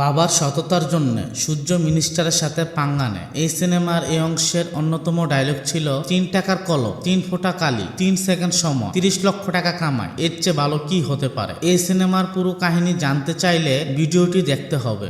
বাবার সততার জন্য সূর্য মিনিস্টারের সাথে পাঙ্গা নেয়। এই সিনেমার এই অংশের অন্যতম ডায়লগ ছিল, তিন টাকার কলম, তিন ফোঁটা কালি, তিন সেকেন্ড সময়, তিরিশ লক্ষ টাকা কামায় এর চেয়ে ভালো কি হতে পারে? এই সিনেমার পুরো কাহিনী জানতে চাইলে ভিডিওটি দেখতে হবে।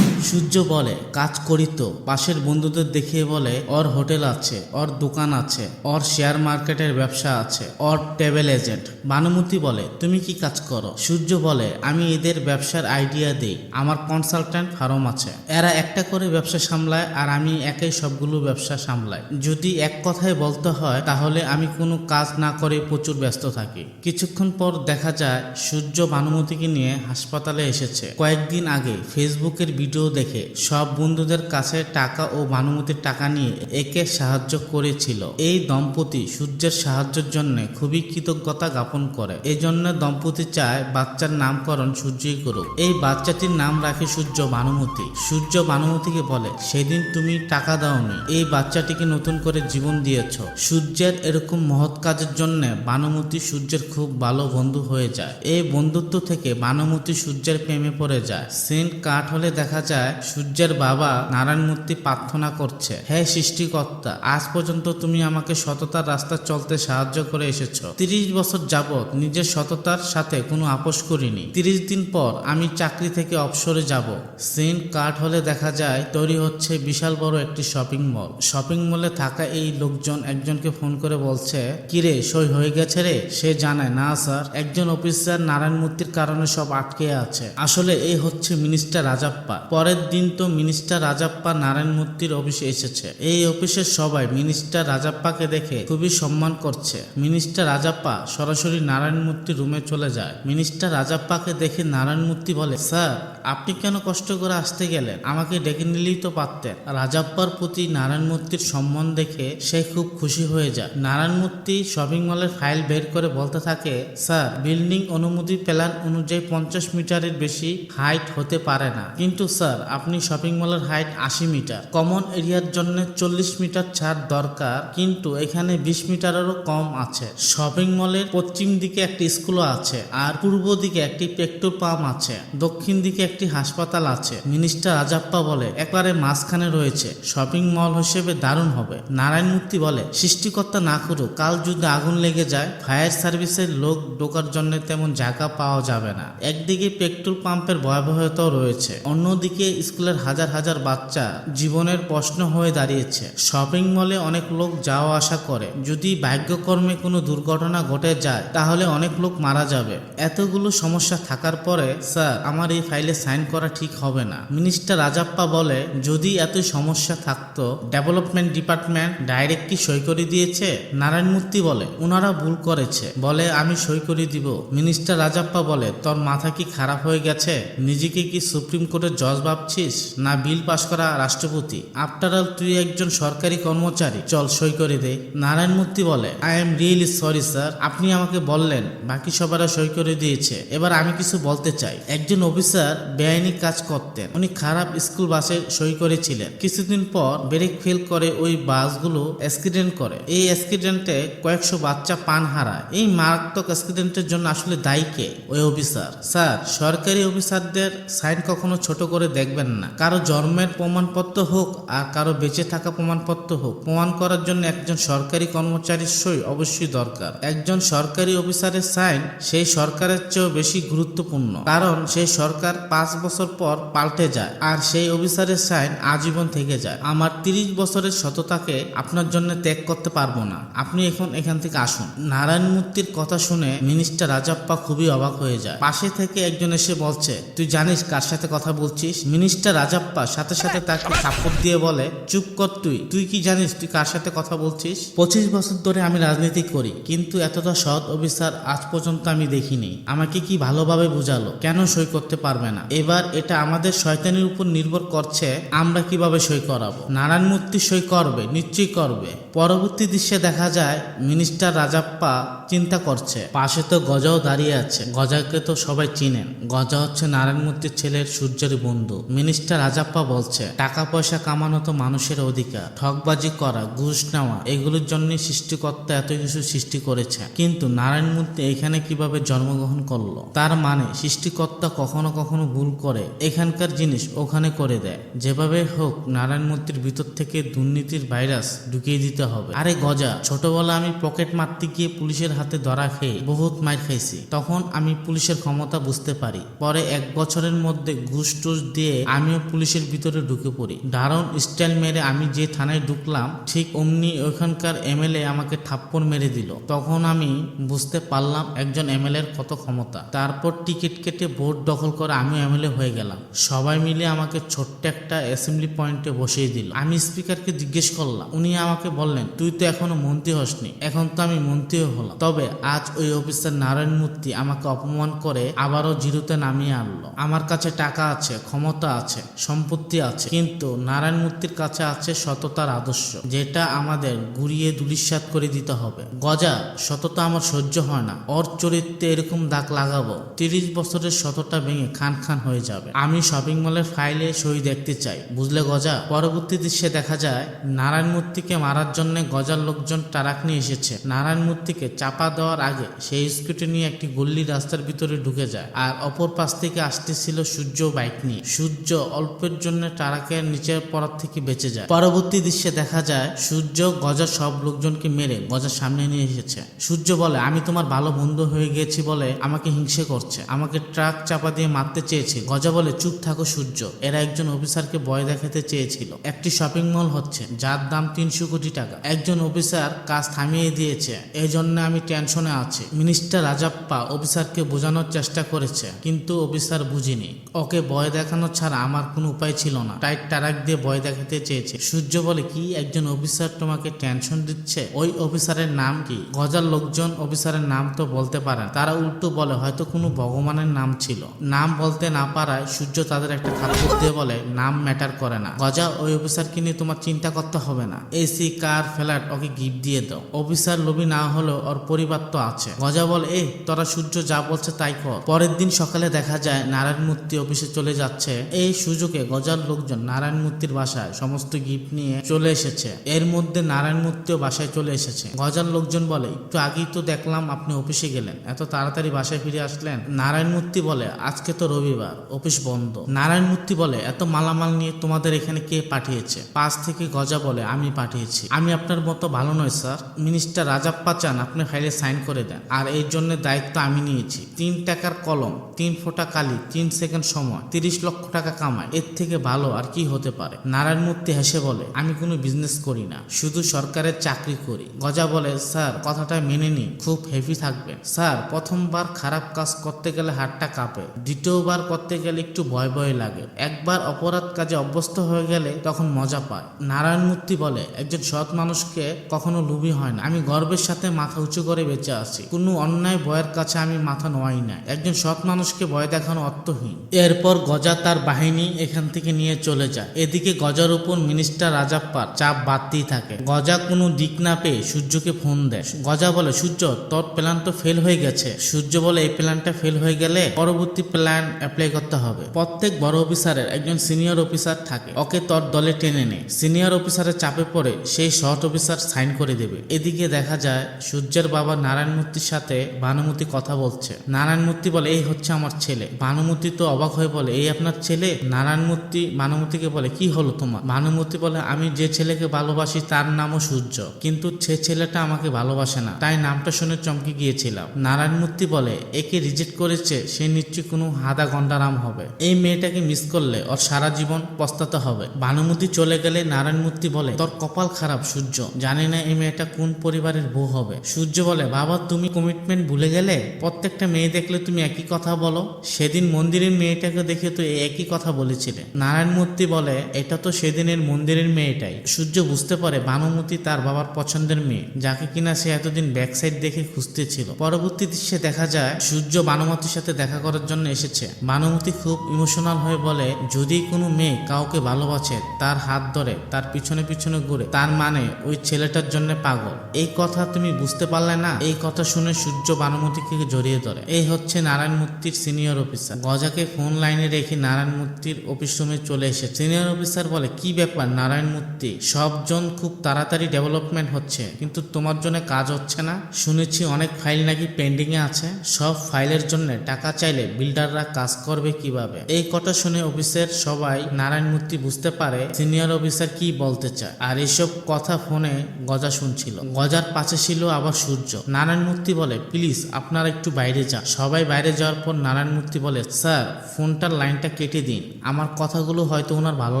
সূর্য বলে, কাজ করি তো। পাশের বন্ধুদের দেখিয়ে বলে ওর হোটেল আছে ওর দোকান আছে ওর শেয়ার মার্কেটের ব্যবসা আছে ওর ট্রাভেল এজেন্ট। ভানুমতি বলে, তুমি কি কাজ করো? সূর্য বলে, আমি এদের ব্যবসার আইডিয়া দেই। আমার কনসালট্যান্ট ফার্ম আছে। এরা একটা করে ব্যবসা সামলায় আর আমি একাই সবগুলো ব্যবসা সামলাই। যদি এক কথায় বলতে হয়, তাহলে আমি কোনো কাজ না করে প্রচুর ব্যস্ত থাকি। কিছুক্ষণ পর দেখা যায়, সূর্য ভানুমতিকে নিয়ে হাসপাতালে এসেছে। কয়েকদিন আগে ফেসবুকের ভিডিও দেখে সব বন্ধুদের কাছে টাকা ও ভানুমতির টাকা নিয়ে একে সাহায্য করেছিল। এই দম্পতি সূর্যের সাহায্যের জন্য খুবই কৃতজ্ঞতা জ্ঞাপন করে। এই জন্য দম্পতি চায় বাচ্চার নামকরণ সূর্যই করুক। এই বাচ্চাটির নাম রাখে সূর্য ভানুমতি। সূর্য ভানুমতিকে বলে, সেদিন তুমি টাকা দাওনি। এই বাচ্চাটিকে নতুন করে জীবন দিয়েছ। সূর্যের এরকম মহৎ কাজের জন্য ভানুমতি সূর্যের খুব ভালো বন্ধু হয়ে যায়। এই বন্ধুত্ব থেকে ভানুমতি সূর্যের প্রেমে পড়ে যায়। সেন্ট কাঠ হলে দেখা যায় সূর্যের বাবা নারায়ণ মূর্তি প্রার্থনা করছে। হে সৃষ্টিকর্তা, আজ পর্যন্ত তুমি আমাকে সততার রাস্তা চলতে সাহায্য করে এসেছ। তিরিশ বছর যাবৎ নিজের সততার সাথে কোনো আপোষ করিনি। তিরিশ দিন পর আমি চাকরি থেকে অবসরে যাব। সেন্ট কার্ড হলে দেখা যায়, তৈরি হচ্ছে বিশাল বড় একটি শপিং মল। শপিং মলে থাকা এই লোকজন একজনকে ফোন করে বলছে, কিরে, সই হয়ে গেছে রে? সে জানায়, না স্যার, একজন অফিসার নারায়ণ মূর্তির কারণে সব আটকে আছে। আসলে এই হচ্ছে মিনিস্টার রাজাপ্পা। পরের দিন তো মিনিস্টার রাজাপ্পা নারায়ণ মূর্তির অফিসে এসেছে। এই অফিসের সবাই মিনিস্টার রাজাপ্পাকে দেখে খুবই সম্মান করছে। মিনিস্টার রাজাপ্পা সরাসরি নারায়ণ মূর্তির রুমে চলে যায়। মিনিস্টার রাজাপ্পাকে দেখে নারায়ণ মূর্তি বলে, স্যার, আপনি কেন কষ্ট করে আসতে গেলেন? আমাকে ডেকে নিলেই তো পারতেন। রাজাপ্পার প্রতি নারায়ণ মূর্তির সম্মান দেখে সে খুব খুশি হয়ে যায়। নারায়ণ মূর্তি শপিং মলের ফাইল বের করে বলতে থাকে, স্যার, বিল্ডিং অনুমতি প্ল্যান অনুযায়ী পঞ্চাশ মিটারের বেশি হাইট হতে পারে না। কিন্তু, স্যার আপনি শপিং মলের হাইট আশি মিটার। কমন এরিয়ার জন্য চল্লিশ মিটার ছাড় দরকার, কিন্তু এখানে বিশ মিটারেরও কম আছে। শপিং মলের পশ্চিম দিকে একটি স্কুলও আছে, আর পূর্ব দিকে একটি পেট্রোল পাম্প আছে। দক্ষিণ দিকে একটি হাসপাতাল আছে। মিনিস্টার রাজাপ্পা বলে, একবারে মাঝখানে রয়েছে। শপিং মল হিসেবে দারুণ হবে। নারায়ণ মূর্তি বলে, সৃষ্টিকর্তা না করুক, কাল যদি আগুন লেগে যায়, ফায়ার সার্ভিসের লোক ঢোকার জন্য তেমন জায়গা পাওয়া যাবে না। একদিকে পেট্রোল পাম্পের ভয়াবহতাও রয়েছে, অন্যদিকে স্কুলের হাজার হাজার বাচ্চা জীবনের প্রশ্ন হয়ে দাঁড়িয়েছে। শপিং মলে অনেক লোক যাওয়া আসা করে। যদি ভাগ্যকর্মে কোনো দুর্ঘটনা ঘটে যায়, তাহলে অনেক লোক মারা যাবে। এতগুলো সমস্যা থাকার পরে, স্যার, আমার এই ফাইলে সাইন করা ঠিক হবে না। মিনিস্টার রাজাপ্পা বলে, যদি এত সমস্যা থাকতো, ডেভেলপমেন্ট ডিপার্টমেন্ট ডাইরেক্ট কি সই করে দিয়েছে? নারায়ণ মূর্তি বলে ওনারা ভুল করেছে। বলে, আমি সই করে দিব। মিনিস্টার রাজাপ্পা বলে, তোর মাথা কি খারাপ হয়ে গেছে? নিজেকে কি সুপ্রিম কোর্টের জজ ভাবছিস? না বিল পাশ করা রাষ্ট্রপতি? আফটার অল, তুই একজন সরকারি কর্মচারী। চল সই করে দে। নারায়ণ মূর্তি বলে I am really sorry sir আপনি আমাকে বললেন, বাকি সবারা সই করে দিয়েছে। এবার আমি কিছু বলতে চাই। একজন অফিসার বেআইনি কাজ করতেন। উনি খারাপ স্কুল বাসে সই করেছিলেন। কিছুদিন পর ব্রেক ফেল করে ওই বাসগুলো অ্যাক্সিডেন্ট করে। এই অ্যাক্সিডেন্টে কয়েকশো বাচ্চা পান হারায়। এই মারাত্মক অ্যাক্সিডেন্টের জন্য আসলে দায়ী কে? ওই অফিসার। স্যার, সরকারি অফিসারদের সাইন কখনো ছোট করে দেখবেন না। কারও জন্মের প্রমাণপত্র হোক আর কারও বেঁচে থাকা প্রমাণপত্র হোক, প্রমাণ করার জন্য একজন সরকারি কর্মচারীর সই অবশ্যই দরকার। একজন সরকারি অফিসারের সাইন সেই সরকারের চেয়েও বেশি গুরুত্বপূর্ণ, কারণ সেই সরকার পাঁচ বছর পর পাল্টে যায় আর সেই অফিসারের সাইন আজীবন থেকে যায়। আমার তিরিশ বছরের সততাকে আপনার জন্য ত্যাগ করতে পারব না। আপনি এখন এখান থেকে আসুন। নারায়ণ মূর্তির কথা শুনে মিনিস্টার রাজাপ্পা খুবই অবাক হয়ে যায়। পাশে থেকে একজন এসে বলছে, তুই জানিস কার সাথে কথা বলছিস? মিনিস্টার রাজাপ্পা সাথে সাথে তাকে সাপোর্ট দিয়ে বলে চুপ কর তুই। তুই কি জানিস তুই কার সাথে কথা বলছিস? পঁচিশ বছর ধরে আমি রাজনীতি করি কিন্তু এতটা সৎ অফিসার আজ পর্যন্ত আমি দেখিনি। আমাকে কি ভালোভাবে বুঝালো? কেন সই করতে পারবে না? এবার এটা আমাদের শয়তানের উপর নির্ভর করছে আমরা কীভাবে সই করাবো? নারায়ণ মূর্তি সই করবে নিশ্চয়ই করবে। পরবর্তী দৃশ্যে দেখা যায় মিনিস্টার রাজাপ্পা চিন্তা করছে পাশে তো গজাও দাঁড়িয়ে আছে গজাকে তো সবাই চিনেন। গজা হচ্ছে নারায়ণ মূর্তির ছেলের সূর্যের বন্ধু। মিনিস্টার রাজাপ্পা বলছে টাকা পয়সা কামানো তো মানুষের অধিকার ঠকবাজি করা, ঘুষ নেওয়া, এগুলোর জন্যই সৃষ্টিকর্তা এত কিছু সৃষ্টি করেছে। কিন্তু নারায়ণ মূর্তি এখানে কীভাবে জন্মগ্রহণ করল? তার মানে সৃষ্টিকর্তা কখনো কখনো ভুল করে, এখানকার জিনিস ওখানে করে দেয়। যেভাবে হোক, নারায়ণ মূর্তির ভিতর থেকে দুর্নীতির ভাইরাস ঢুকিয়ে দিতে হবে। আরে গজা ছোটবেলা আমি পকেট মারতে গিয়ে পুলিশের হাতে ধরা খেয়ে বহুত মার খাইছি। তখন আমি পুলিশের ক্ষমতা বুঝতে পারি। পরে এক বছরের মধ্যে ঘুষ টুস দিয়ে আমিও পুলিশের ভিতরে ঢুকে পড়ি। দারুণ স্টাইল মেরে আমি যে থানায় ঢুকলাম, ঠিক অমনি ওখানকার এমএলএ আমাকে থাপ্পড় মেরে দিল। তখন আমি বুঝতে পারলাম একজন এমএলএ এর কত ক্ষমতা। তারপর টিকিট কেটে ভোট দখল করে আমিও এমএলএ হয়ে গেলাম। সবাই মিলে আমাকে ছোট্ট একটা অ্যাসেম্বলি পয়েন্টে বসিয়ে দিল। আমি স্পিকারকে জিজ্ঞেস করলাম, উনি আমাকে বললেন, তুই তো এখনও মন্ত্রী হসনি, এখন তো আমি মন্ত্রীও হলাম। তবে আজ ওই অফিসার নারায়ণ মূর্তি আমাকে অপমান করে আবারও জিরোতে নামিয়ে আনলো। আমার কাছে টাকা আছে, ক্ষমতা আছে, সম্পত্তি আছে, কিন্তু নারায়ণ মূর্তির কাছে আছে সততার আদর্শ, যেটা আমাদের গুড়িয়ে দুলিশ্বাত করে দিতে হবে। গজা, সততা আমার সহ্য হয় না। অর চরিত্রে এরকম দাগ লাগাবো, তিরিশ বছরের সততা ভেঙে খান খান হয়ে যাবে। আমি শপিং মলের ফাইলে সই দেখতে চাই, বুঝলে গজা? পরবর্তী দৃশ্যে দেখা যায়, নারায়ণ মূর্তিকে মারার জন্য গজার লোকজন টারাক নিয়ে এসেছে। নারায়ণ মূর্তিকে চাপা দেওয়ার আগে সেই স্কুটি নিয়ে একটি গল্লি রাস্তার ভিতরে ঢুকে যায়, আর অপর পাশ থেকে আসতেছিল সূর্য বাইক নিয়ে। সূর্য অল্পের জন্য টারাকের নিচের পরার থেকে বেঁচে যায়। পরবর্তী দৃশ্যে দেখা যায়, সূর্য গজার সব লোকজনকে মেরে গজার সামনে নিয়ে এসেছে। সূর্য বলে, আমি তোমার ভালো বন্ধু হয়ে গেছি বলে আমাকে হিংসে করছে। আমাকে ট্রাক চাপা দিয়ে মারতে চেয়েছে। গজা বলে, চুপ থাকো সূর্য। এরা একজন অফিসারকে ভয় দেখাতে চেয়েছিল। একটি শপিং মল হচ্ছে, যার দাম তিনশো কোটি টাকা। একজন অফিসার কাজ থামিয়ে দিয়েছে। এই জন্য আমি টেনশনে আছি। মিনিস্টার রাজাপ্পা অফিসারকে বোঝানোর চেষ্টা করেছে, কিন্তু অফিসার বুঝিনি। ওকে ভয় দেখানো ছাড়া আমার কোনো উপায় ছিল না। তাই টারাক দিয়ে ভয় দেখাতে চেয়েছে। সূর্য বলে, কি একজন অফিসার তোমাকে টেনশন দিচ্ছে? ওই অফিসারের নাম কি? গজার লোকজন অফিসারের নাম তো বলতে পারে। তারা উল্টো বলে, হয়তো কোনো ভগবানের নাম ছিল। নাম বলতে না পারায় সূর্য তাদের একটা থাপ্পড় দিয়ে বলে, নাম ম্যাটার করে না। গজা, ওই অফিসারকে নিয়ে তোমার চিন্তা করতে হবে না। এসি, কার, ফ্ল্যাট, ওকে গিফট দিয়ে দাও। অফিসার লোভী না হলেও ওর পরিবার তো আছে। গজা বলে এই তোরা সূর্য যা বলছে তাই কর। পরের দিন সকালে দেখা যায়, নারায়ণ মূর্তি অফিসে চলে যাচ্ছে এই সুযোগে গজার লোকজন নারায়ণ মূর্তির বাসায় সমস্ত গিফট নিয়ে চলে এসেছে। এর মধ্যে নারায়ণ মূর্তিও বাসায় চলে এসেছে। গজার লোকজন বলে, একটু আগেই তো দেখলাম আপনি অফিসে গেলেন। এত তাড়াতাড়ি বাসায় ফিরে আসলেন? নারায়ণ মূর্তি বলে, আজকে তো রবিবার, অফিস বন্ধ। নারায়ণ মূর্তি বলে, এত মালামাল নিয়ে তোমাদের এখানে কে পাঠিয়েছে? পাশ থেকে গজা বলে, আমি পাঠিয়েছি। আমি আপনার মতো ভালো নয়, স্যার। মিনিস্টার রাজাপ্পা চান আপনি ফাইলে সাইন করে দেন। আর এই জন্য দায়িত্ব আমি নিয়েছি। তিন টাকার কলম, তিন ফোঁটা কালি, তিন সেকেন্ড সময়, তিরিশ লক্ষ টাকা কামায়। এর থেকে ভালো আর কি হতে পারে? নারায়ণ মূর্তি হেসে বলে, আমি কোনো বিজনেস করি না। শুধু সরকারের চাকরি করি। গজা বলে, স্যার, কথাটা মেনে নিন। খুব হেভি থাকবেন। স্যার, প্রথমবার খারাপ কাজ করতে গেলে হাতটা কাঁপে। দ্বিতীয়বার করতে গেলে একটু ভয় ভয় লাগে। একবার অপরাধ কাজে অভ্যস্ত হয়ে গেলে তখন মজা পায়। নারায়ণ মূর্তি বলে, একজন সৎ মানুষকে কখনো লুবি হয় না। আমি গর্বের সাথে মাথা উঁচু করে বেঁচে আছি। কোনো অন্যায় ভয়ের কাছে আমি মাথা নোয়াই না একজন সৎ মানুষকে ভয় দেখানো অর্থহীন। এরপর গজা তার বাহিনী এখান থেকে নিয়ে চলে যায়। এদিকে গজার উপর মিনিস্টার রাজাপ্পার চাপ বাড়তেই থাকে। গজা কোনো দিক না পেয়ে সূর্যকে ফোন দেয়। গজা বলে, সূর্য, তোর প্ল্যান তো ফেল হয়ে গেছে। সূর্য বলে, এই প্ল্যানটা ফেল হয়ে গেলে পরবর্তী প্ল্যান অ্যাপ্লাই করতে হবে। প্রত্যেক বড় অফিসারের একজন সিনিয়র অফিসার থাকে। ওকে তোর দলে টেনে নে। সিনিয়র অফিসারের চাপে পড়ে সেই শর্ট অফিসার সাইন করে দেবে। এদিকে দেখা যায়, সূর্যের বাবা নারায়ণ মূর্তির সাথে ভানুমতি কথা বলছে। নারায়ণ মূর্তি বলে, এই হচ্ছে আমার ছেলে। ভানুমতি তো অবাক হয়ে বলে, এই আপনার ছেলে নারায়ণ মূর্তি ভানুমতিকে বলে, কি হলো তোমার? ভানুমতি বলে, আমি যে ছেলেকে ভালোবাসি তার নামও সূর্য। কিন্তু সে ছেলেটা আমাকে ভালোবাসে না। তাই নামটা শুনে চমকে গিয়েছিলাম। নারায়ণ মূর্তি বলে, একে রিজেক্ট করেছে, সে নিশ্চয়ই কোনো হাদা গন্ডারাম হবে। এই মেয়েটাকে মিস করলে ওর সারা জীবন পস্তাতে হবে। ভানুমতি চলে গেলে নারায়ণ মূর্তি বলে, তোর কপাল খারাপ সূর্য। জানি না এই মেয়েটা কোন পরিবারের বউ হবে। সূর্য বলে, বাবা, তুমি কমিটমেন্ট ভুলে গেলে প্রত্যেকটা মেয়ে দেখলে তুমি একই কথা বলো। সেদিন মন্দিরের মেয়েটাকে দেখে তো এই একই কথা বলেছিলেন? নারায়ণ মূর্তি বলে, এটা তো সেদিনের মন্দিরের মেয়েটাই। সূর্য বুঝতে পারে ভানুমতি তার বাবার পছন্দের মেয়ে, যাকে কিনা সে এতদিন ব্যাকসাইড দেখে খুঁজতেছিল। পরবর্তী দৃশ্যে দেখা যায়, সূর্য বানুমতির সাথে দেখা করার জন্য এসেছে। বানুমতি খুব ইমোশনাল হয়ে বলে, যদি কোনো মেয়ে কাউকে ভালোবাসে, তার হাত ধরে, তার পিছনে পিছনে ঘুরে, তার মানে ওই ছেলেটার জন্য পাগল। এই কথা তুমি বুঝতে পারলে না? এই কথা শুনে সূর্য বানুমতিকে জড়িয়ে ধরে। এই হচ্ছে নারায়ণ মূর্তির সিনিয়র অফিসার গজাকে ফোন লাইনে রেখে নারায়ণ মূর্তির অফিস রুমে চলে এসে সিনিয়র অফিসার বলে, কি ব্যাপার নারায়ণ মূর্তি সবজন খুব তাড়াতাড়ি ডেভেলপমেন্ট হচ্ছে, কিন্তু তোমার জন্য কাজ হচ্ছে না? শুনেছি অনেক ফাইল নাকি পেন্ডিং এ আছে। সব ফাইলের জন্য টাকা চাইলে বিল্ডাররা কাজ করবে কীভাবে? এই কথা শুনে অফিসের সবাই নারায়ণ মূর্তি বুঝতে পারে সিনিয়র অফিসার কি বলতে চায়। আর এসব কথা ফোনে গজা শুনছিল। গজার পাশে ছিল আবার সূর্য। নারায়ণ মূর্তি বলে, প্লিজ, আপনারা একটু বাইরে যান। সবাই বাইরে যাওয়ার পর নারায়ণ মূর্তি বলে, স্যার, ফোনটার লাইনটা কেটে দিন। আমার কথাগুলো হয়তো ওনার ভালো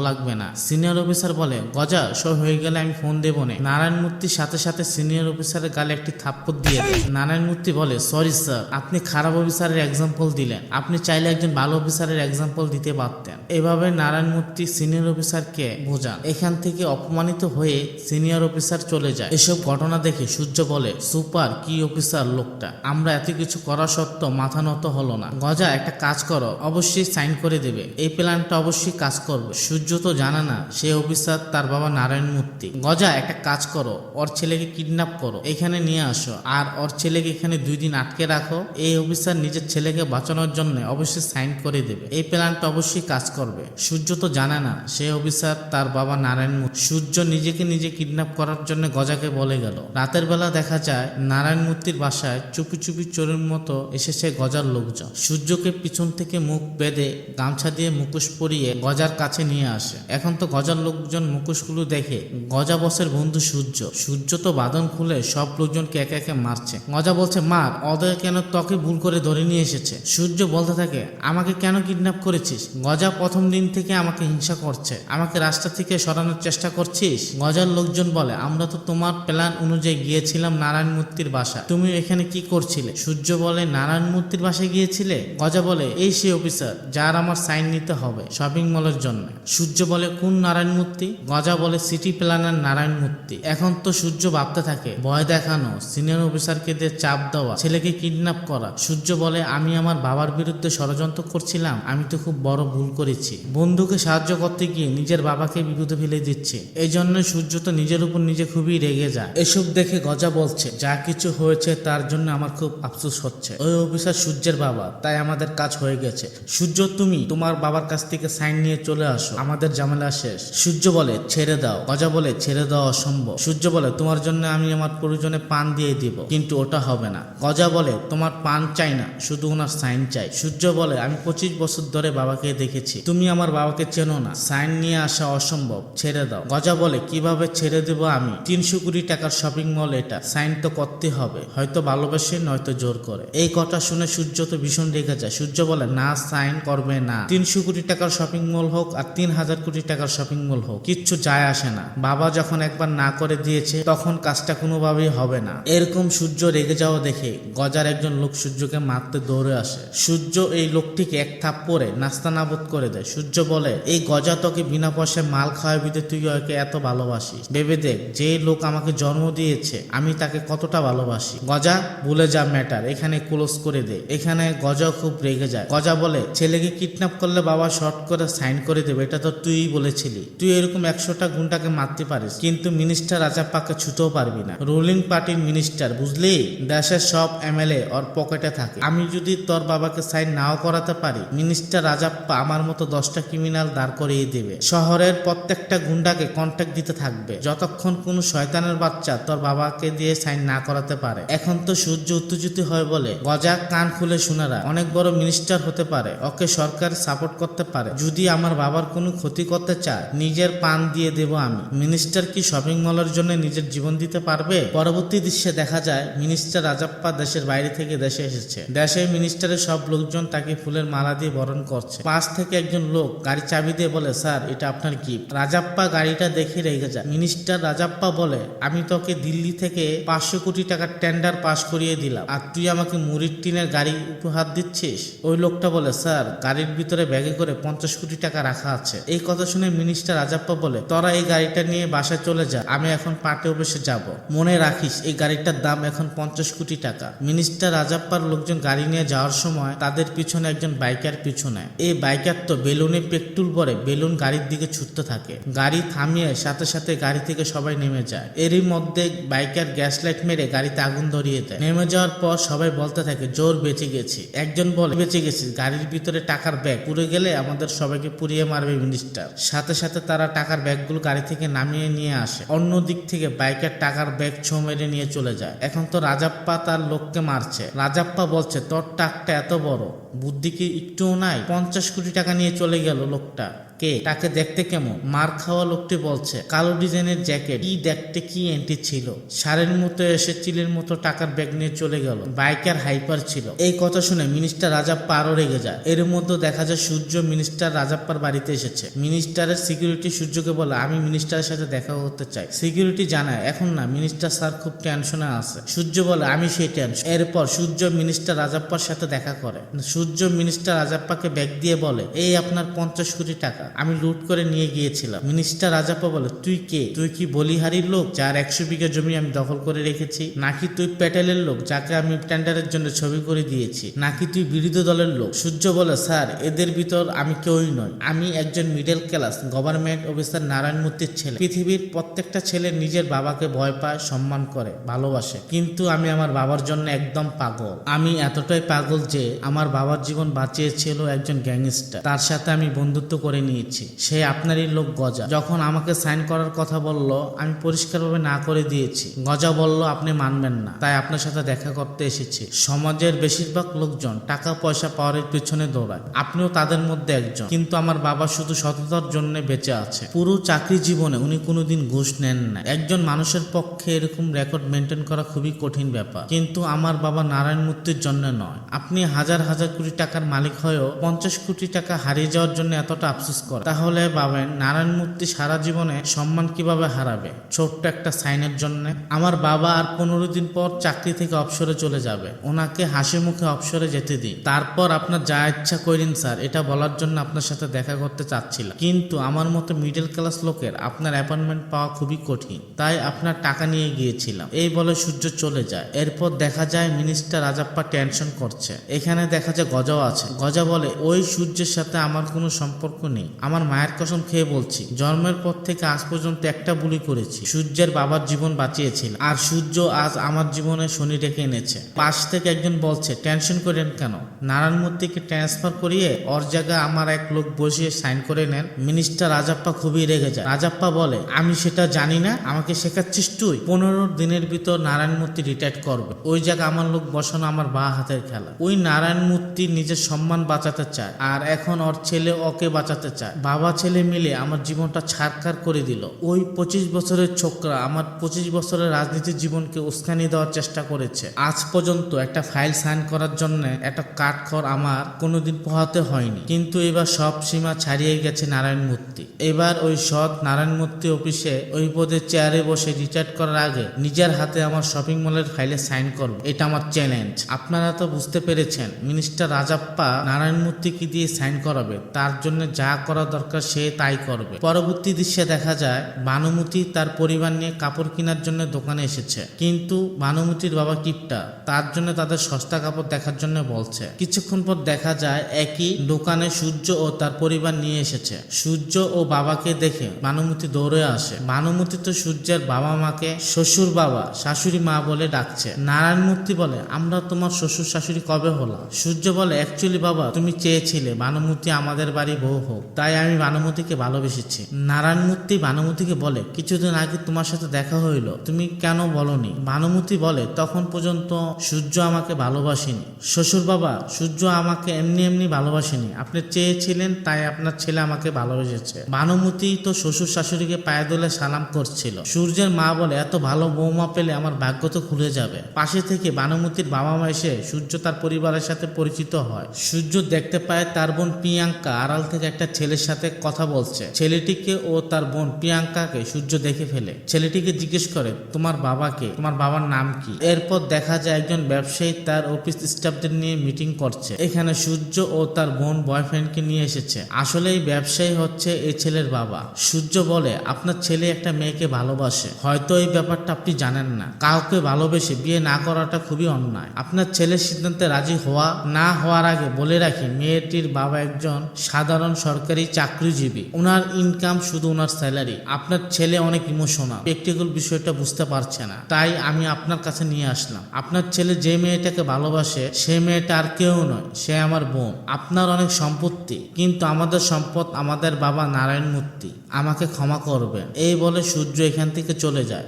লাগবে না। সিনিয়র অফিসার বলে, গজা সব হয়ে গেলে আমি ফোন দেবো না। নারায়ণ মূর্তির সাথে সাথে সিনিয়র অফিসারের গালে একটি থাপ্পড় দিয়ে দেয়। নারায়ণ মূর্তি বলে সরি স্যার আপনি খারাপ অফিসারের এক্সাম্পল দিলেন। আপনি চাইলে একজন ভালো অফিসারের এক্সাম্পল দিতে পারতেন। এভাবে নারায়ণ মূর্তি সিনিয়র অফিসারকে বোঝান। এখান থেকে অপমানিত হয়ে সিনিয়র অফিসার চলে যায়। এসব ঘটনা দেখে সূর্য বলে সুপার কি অফিসার লোকটা? আমরা এত কিছু করা সত্ত্বেও মাথা নত হলো না। গজা, একটা কাজ করো। অবশ্যই সাইন করে দেবে। এই প্ল্যানটা অবশ্যই কাজ করবে। সূর্য তো জানে না, সে অফিসার তার বাবা নারায়ণ মূর্তি। গজা, একটা কাজ করো, ওর ছেলেকে কিডন্যাপ করো, এখানে নিয়ে আসো। আর ওর ছেলেকে এখানে দুই দিন আটকে রাখো। এই অফিসার নিজের ছেলেকে বাঁচানোর জন্য অবশ্যই সাইন করে দেবে। এই প্ল্যানটা অবশ্যই কাজ করবে। সূর্য তো জানে না, সে অফিসার তার বাবা নারায়ণ মূর্তি। সূর্য নিজেকে নিজে কিডন্যাপ করার জন্য গজাকে বলে গেল। রাতের বেলা দেখা যায়, নারায়ণ মূর্তির বাসায় চুপি চুপি চোরের মতো এসেছে গজার লোকজন। সূর্যকে পিছন থেকে মুখ বেঁধে গামছা দিয়ে মুখোশ পরিয়ে গজার কাছে নিয়ে আসে। এখন তো গজার লোকজন মুখোশগুলো দেখে, গজা বসের বন্ধু সূর্য। সূর্য তো বাদন খুলে সব লোকজনকে একে একে মারছে। গজা বলছে, মার ওদের কেন তোকে ভুল করে ধরে নিয়ে এসেছে? সূর্য বলতে থাকে, আমাকে কেন কিডন্যাপ করেছিস? গজা প্রথম দিন থেকে আমাকে হিংসা করছে। আমাকে রাস্তা থেকে সরানোর চেষ্টা করছিস? গজার লোকজন বলে, আমরা তো তোমার প্ল্যান অনুযায়ী গিয়েছিলাম নারায়ণ মূর্তির বাসা তুমি এখানে কি করছিলে? সূর্য বলে, নারায়ণ মূর্তির বাসায় গিয়েছিলে? গজা বলে, এই সে অফিসার যার আমার সাইন নিতে হবে শপিং মলের জন্য। সূর্য বলে কোন নারায়ণ মূর্তি? গজা বলে সিটি প্ল্যানার নারায়ণ মূর্তি। এখন তো সূর্য ভাবতে থাকে, ভয় দেখানো, সিনিয়র অফিসারকে দিয়ে চাপ দেওয়া, ছেলেকে কিডন্যাপ করা। সূর্য বলে, আমি আমার বাবার বিরুদ্ধে ষড়যন্ত্র করছিলাম, আমি তো খুব বড় ভুল করেছি। বন্ধুকে সাহায্য করতে গিয়ে নিজের বাবাকে বিপদে ফেলে দিচ্ছে। এই জন্য সূর্য তো নিজের উপর নিজে খুবই রেগে যায়। এসব দেখে গজা বলছে, যা কিছু হয়েছে তার জন্য আমার খুব আফসোস হচ্ছে। ওই অফিসার সূর্যের বাবা, তাই আমাদের কাজ হয়ে গেছে। সূর্য, তুমি তোমার বাবার কাছ থেকে সাইন নিয়ে চলে আসো। আমাদের ঝামেলা শেষ। সূর্য বলে, ছেড়ে দাও। গজা বলে, ছেড়ে দেওয়া অসম্ভব। সূর্য বলে, তোমার জন্য আমি আমার প্রয়োজনে পান দিয়ে দিব, কিন্তু ওটা হবে না। গজা বলে, তোমার পান চাই না, শুধু ওনার সাইন চাই। সূর্য বলে, আমি পঁচিশ বছর ধরে বাবাকে দেখেছি। তুমি আমার বাবাকে চেনো না। সাইন নিয়ে আসা অসম্ভব। ছেড়ে দাও। গজা বলে, কীভাবে ছেড়ে দেব আমি? তিনশো কোটি টাকার শপিং মল এটা। সাইন তো করতে হবে। হয়তো ভালোবাসে, নয়তো জোর করে। এই কথা শুনে সূর্য তো ভীষণ রেগে যায়। সূর্য বলে, না, সাইন করবে না। তিনশো কোটি টাকার শপিং মল হোক আর তিন হাজার কোটি টাকার শপিং মল হোক, কিচ্ছু যায় আসে না। বাবা যখন একবার না করে দিয়েছে, তখন কাজটা কোনোভাবেই হবে না। এরকম সূর্য রেগে যাওয়া দেখে গজার একজন লোক সূর্যকে মারতে দৌড়ে আসে। সূর্য এই লোকটিকে এক থাপ পরে নাস্তা নাবুদ করে দেয়। সূর্য বলে, এই গজা তোকে বিনা পয়সায় মাল খাওয়াবি তুই ওকে এত ভালোবাসিস? ভেবে দেখ, যে লোক আমাকে জন্ম দিয়েছে, আমি তাকে কতটা ভালোবাসি। গজা, ভুলে যা ম্যাটার এখানে ক্লোজ করে দে। এখানে গজা খুব রেগে যায়। গজা বলে, ছেলেকে কিডন্যাপ করলে বাবা শর্ট করে সাইন করে দেবে, এটা তো তুই বলেছিলি। তুই এরকম একশোটা গুন্ডাকে মারতে পারিস, কিন্তু মিনিস্টার রাজাপ্পাকে ছুতেও পারবি না। রুলিং পার্টির মিনিস্টার, বুঝলি? দেশের সব এমএলএ ওর পকেটে থাকে। আমি যদি তোর বাবাকে সাইন নাও করাতে পারি, মিনিস্টার রাজাপ্পা আমার মতো দশটা ক্রিমিনাল দাঁড় করিয়ে দেবে। শহরের প্রত্যেকটা গুন্ডাকে কন্ট্যাক্ট দিতে থাকবে। যতক্ষণ কোন শয়তানের বাচ্চা তোর বাবাকে দিয়ে সাইন না করাতে পারে। এখন তো সূর্য উত্তেজিত হয় বলে, গজা কান খুলে শোনারা অনেক বড় মিনিস্টার হতে পারে। ওকে সরকার সাপোর্ট করতে পারে। যদি আমার বাবার কোনো ক্ষতি করতে চায়, নিজের পান দিয়ে দেব আমি। মিনিস্টার কি শপিং মলের জন্য নিজের জীবন দিতে পারবে? পরবর্তী দৃশ্যে দেখা যায় মিনিস্টার রাজাপ্পা দেশের বাইরে থেকে দেশে এসেছে। দেশে মিনিস্টারের সব লোকজন তাকে ফুলের মালা দিয়ে বরণ করছে। পাশ থেকে একজন লোক গাড়ি চাবি দিয়ে বলে, স্যার, এটা আপনার গিফট রাজাপ্পা গাড়িটা দেখে রেগে যায়। মিনিস্টার রাজাপ্পা বলে, আমি তোকে দিল্লি থেকে পাঁচশো কোটি টাকার টেন্ডার পাস করিয়ে দিলাম। আর তুই আমাকে মুড়ির টিনের গাড়ি উপহার দিচ্ছিস? ওই লোকটা বলে, স্যার, গাড়ির ভিতরে ব্যাগে করে পঞ্চাশ কোটি টাকা রাখা আছে। এই কথা শুনে মিনিস্টার রাজাপ্পা বলে, তোরা এই গাড়িটা নিয়ে বাসায় চলে যা, আমি এখন পার্টি অফিসে যাব। মনে রাখিস, এই গাড়িটার দাম এখন পঞ্চাশ কোটি টাকা। মিনিস্টার রাজাপ্পার লোকজন গাড়ি নিয়ে যাওয়ার সময় তাদের পিছনে একজন বাইকার পিছনে। এই বাইকার তো বেলুনে পেট্রোল ভরে বেলুন গাড়ির দিকে ছুটতে থাকে। গাড়ি থামিয়ে সাথে সাথে গাড়ি থেকে সবাই নেমে যায়। এরই মধ্যে বাইকার গ্যাস লাইট মেরে গাড়িতে আগুন ধরিয়ে দেয়। নেমে যাওয়ার পর সবাই বলতে থাকে, জোর বেঁচে গেছি। একজন বলে, বেঁচে গেছি, গাড়ির ভিতরে টাকার ব্যাগ পুড়ে গেলে আমাদের সবাইকে পুড়িয়ে মারবে মিনিস্টার সাথে সাথে তারা টাকার ব্যাগগুলো গাড়ি থেকে নামিয়ে নিয়ে আসে। অন্য দিক থেকে বাইকের টাকার ব্যাগ ছো মেরে নিয়ে চলে যায়। এখন তো রাজাপ্পা তার লোককে মারছে। রাজাপ্পা বলছে, তোর টাকটা এত বড়, বুদ্ধি কি একটুও নাই? পঞ্চাশ কোটি টাকা নিয়ে চলে গেল লোকটা। কে? তাকে দেখতে কেমন? মার খাওয়া লোকটি বলছে, কালো ডিজাইনের জ্যাকেট। কি দেখতে কি এন্টি ছিল? সারের মতো এসে চিলের মতো টাকার ব্যাগ নিয়ে চলে গেল। বাইকার হাইপার ছিল। এই কথা শুনে মিনিস্টার রাজাপ্পা আরও রেগে যায়। এর মধ্যে দেখা যায় সূর্য মিনিস্টার রাজাপ্পার বাড়িতে এসেছে। মিনিস্টারের সিকিউরিটি সূর্যকে বলে, আমি মিনিস্টারের সাথে দেখা করতে চাই। সিকিউরিটি জানায়, এখন না, মিনিস্টার স্যার খুব টেনশনে আছে। সূর্য বলে, আমি সেই টেনশন এরপর সূর্য মিনিস্টার রাজাপ্পার সাথে দেখা করে। সূর্য মিনিস্টার রাজাপ্পাকে ব্যাগ দিয়ে বলে, এই আপনার পঞ্চাশ কোটি টাকা। আমি লুট করে নিয়ে গিয়েছিলাম। মিনিস্টার রাজাপ্পা বলে, তুই কে? তুই কি বলিহারির লোক যার একশো বিঘা জমি আমি দখল করে রেখেছি? নাকি তুই প্যাটেলের লোক যাকে আমি টেন্ডারের জন্য ছবি করে দিয়েছি? নাকি তুই বিরোধী দলের লোক? সূর্য বলে, স্যার, এদের ভিতর আমি কেউই নই। আমি একজন middle class government officer Narayan মূর্তির ছেলে। পৃথিবীর প্রত্যেকটা ছেলে নিজের বাবাকে ভয় পায়, সম্মান করে, ভালোবাসে। কিন্তু আমি আমার বাবার জন্য একদম পাগল। আমি এতটাই পাগল যে আমার বাবার জীবন বাঁচিয়েছিল একজন গ্যাংস্টার। তার সাথে আমি বন্ধুত্ব করে নিয়েছি সে আপনারই লোক গজা। যখন আমাকে সাইন করার কথা বলল, আমি পরিষ্কারভাবে না করে দিয়েছি। গজা বলল, আপনি মানবেন না। তাই আপনার সাথে দেখা করতে এসেছি। সমাজের বেশিরভাগ লোকজন টাকা পয়সা পাওয়ার পিছনে দৌড়ায়। আপনিও তাদের মধ্যে একজন। কিন্তু আমার বাবা শুধু সততার জন্য বেঁচে আছে। পুরো চাকরি জীবনে উনি কোনোদিন ঘুষ নেন না। একজন মানুষের পক্ষে এরকম রেকর্ড মেনটেন করা খুবই কঠিন ব্যাপার। কিন্তু আমার বাবা নারায়ণ মূর্তির জন্য নয়। আপনি হাজার হাজার কোটি টাকার মালিক হয়েও পঞ্চাশ কোটি টাকা হারিয়ে যাওয়ার জন্য এতটা আফসোস করে। তাহলে ভাবেন নারায়ণ মূর্তি সারা জীবনে সম্মান কীভাবে হারাবে? ছোট্ট একটা সাইনের জন্য। আমার বাবা আর পনেরো দিন পর চাকরি থেকে অবসরে চলে যাবে। ওনাকে হাসি মুখে অবসরে যেতে দিই। তারপর আপনার যা ইচ্ছা করেন, স্যার, এটা বলার জন্য আপনার সাথে দেখা করতে চাচ্ছিলাম। কিন্তু আমার মতো মিডল ক্লাস লোকের আপনার অ্যাপয়েন্টমেন্ট পাওয়া খুবই কঠিন। তাই আপনার টাকা নিয়ে গিয়েছিলাম। এই বলে সূর্য চলে যায়। এরপর দেখা যায় মিনিস্টার রাজাপ্পা টেনশন করছে। এখানে দেখা যায় গজাও আছে। গজা বলে, ওই সূর্যের সাথে আমার কোনো সম্পর্ক নেই। আমার মায়ের কসম খেয়ে বলছি, জন্মের পর থেকে আজ পর্যন্ত একটা বুলি করেছি। সূর্যের বাবার জীবন বাঁচিয়েছিল, আর সূর্য আজ আমার জীবনে শনি ডেকে এনেছে। পাশ থেকে একজন বলছে, টেনশন করেন কেন? নারায়ণ মূর্তিকে ট্রান্সফার করিয়ে ওর জায়গায় আমার এক লোক বসিয়ে সাইন করে নেন। মিনিস্টার রাজাপ্পা খুবই রেগে যায়। রাজাপ্পা বলে, আমি সেটা জানি না, আমাকে শেখাচ্ছিস তুই? পনেরো দিনের ভিতর নারায়ণ মূর্তি রিটায়ার করবে। ওই জায়গায় আমার লোক বসানো আমার বা হাতের খেলা। ওই নারায়ণ মূর্তি নিজের সম্মান বাঁচাতে চায়, আর এখন ওর ছেলে ওকে বাঁচাতে চায়। বাবা, ছেলে মিলে আমার জীবনটা ছাড়খার করে দিল। ওই পঁচিশ বছরের ছোকরা আমার পঁচিশ বছরের রাজনীতির জীবনকে উস্কানি দেওয়ার চেষ্টা করেছে। আজ পর্যন্ত একটা ফাইল সাইন করার জন্য একটা কাঠখড় আমার কোনোদিন পোহাতে হয়নি। কিন্তু এবার সব সীমা ছাড়িয়ে গেছে নারায়ণ মূর্তি। এবার ওই সৎ নারায়ণ মূর্তি অফিসে ওই পদে চেয়ারে বসে রিটায়ার করার আগে নিজের হাতে আমার শপিং মলের ফাইলে সাইন করব। এটা আমার চ্যালেঞ্জ। আপনারা তো বুঝতে পেরেছেন, মিনিস্টার রাজাপ্পা নারায়ণ মূর্তিকে দিয়ে সাইন করাবে। তার জন্য যা করা দরকার, সে তাই করবে। পরবর্তী দৃশ্যে দেখা যায়, ভানুমতি তার পরিবার নিয়ে কাপড় কেনার জন্য দোকানে এসেছে। কিন্তু ভানুমতির বাবা কিপটা, তার জন্য তাদের সস্তা কাপড় দেখার জন্য বলছে। কিছুক্ষণ পর দেখা যায়, একই দোকানে সূর্য ও তার পরিবার নিয়ে এসেছে। সূর্য ও বাবাকে দেখে ভানুমতি দৌড়ে আসে। ভানুমতি তো সূর্যের বাবা মাকে শ্বশুর বাবা, শাশুড়ি মা বলে ডাকছে। নারায়ণ মূর্তি বলে, আমরা তোমার শ্বশুর শাশুড়ি কবে হলাম? সূর্য বলে, অ্যাকচুয়ালি বাবা, তুমি চেয়েছিলে। ভানুমতি আমাদের বাড়ি বউ হোক। তাই আমি ভানুমতিকে ভালোবেসেছি। নারায়ণ মূর্তি ভানুমতিকে বলে, কিছুদিন আগে তোমার সাথে দেখা হইল, তুমি কেন বলনি? ভানুমতি বলে, তখন পর্যন্ত সূর্য আমাকে ভালোবাসেনি। শ্বশুর বাবা, সূর্য আমাকে এমনি এমনি ভালোবাসেনি। আপনি চেয়েছিলেন, তাই আপনার ছেলে আমাকে ভালোবেসেছে। ভানুমতি তো শ্বশুর শাশুড়িকে পায়ে দোলে সালাম করছিল। সূর্যের মা বলে, এত ভালো বৌমা পেলে আমার ভাগ্য তো খুলে যাবে। পাশে থেকে ভানুমতির বাবা মা এসে সূর্য তার পরিবারের সাথে পরিচিত হয়। সূর্য দেখতে পায় তার বোন প্রিয়াঙ্কা আড়াল থেকে একটা ছেলের সাথে কথা বলছে। ছেলেটিকে ও তার বোন প্রিয়াঙ্কাকে সূর্য দেখে ফেলে। ছেলেটিকে জিজ্ঞেস করে, তোমার বাবাকে তোমার বাবার নাম কি? এরপর দেখা যায় একজন ব্যবসায়ী তার অফিস স্টাফদের নিয়ে মিটিং করছে। এখানে সূর্য ও তার বোন বয়ফ্রেন্ডকে নিয়ে এসেছে। আসলে এই ব্যবসায়ী হচ্ছে এই ছেলের বাবা। সূর্য বলে, আপনার ছেলে একটা মেয়েকে ভালোবাসে। হয়তো এই ব্যাপারটা আপনি জানেন না। কাউকে ভালোবেসে বিয়ে না করাটা খুবই অন্যায়। আপনার ছেলের সিদ্ধান্তে রাজি হওয়া না হওয়ার আগে বলে রাখি, মেয়েটির বাবা একজন সাধারণ সরকারি সরকারি চাকরিজীবী। ওনার ইনকাম শুধু ওনার স্যালারি আপনার ছেলে অনেক ইমোশনাল প্র্যাকটিক্যাল বিষয়টা বুঝতে পারছে না। তাই আমি আপনার কাছে নিয়ে আসলাম। আপনার ছেলে যে মেয়েটাকে ভালোবাসে, সে মেয়েটা আর কেউ নয়। সে আমার বোন। আপনার অনেক সম্পত্তি। কিন্তু আমাদের সম্পদ আমাদের বাবা নারায়ণ মূর্তি। আমাকে ক্ষমা করবেন। এই বলে সূর্য এখান থেকে চলে যায়।